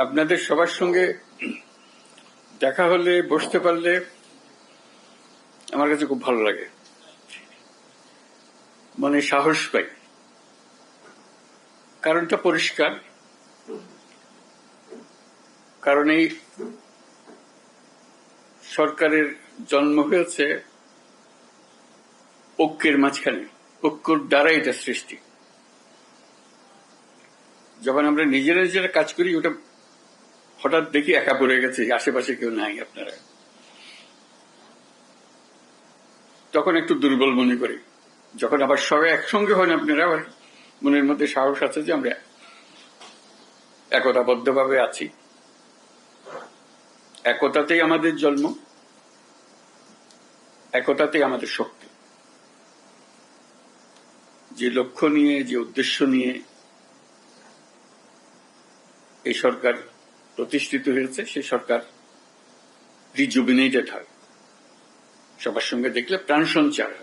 আপনাদের সবার সঙ্গে দেখা হলে, বসতে পারলে আমার কাছে খুব ভালো লাগে। মানে সাহস পাই। কারণটা পরিষ্কার। কারণ এই সরকারের জন্ম হয়েছে ঐক্যের মাঝখানে। ঐক্যর দ্বারা এটা সৃষ্টি। যখন আমরা নিজেরা নিজেরা কাজ করি, ওটা হঠাৎ দেখি একা পড়ে গেছে, আশেপাশে কেউ নাই আপনারা। তখন একটু দুর্বল মনে করি। যখন আবার সবাই একসঙ্গে হন আপনারা আবার মনের মধ্যে সাহস আছে যে আমরা একতাবদ্ধভাবে আছি। একতাতেই আমাদের জন্ম, একতাতেই আমাদের শক্তি। যে লক্ষ্য নিয়ে, যে উদ্দেশ্য নিয়ে এই সরকার প্রতিষ্ঠিত হয়েছে সেই সরকার রিজুবিনেটেড হয়। সবার সঙ্গে দেখলে প্রাণ সঞ্চার হয়।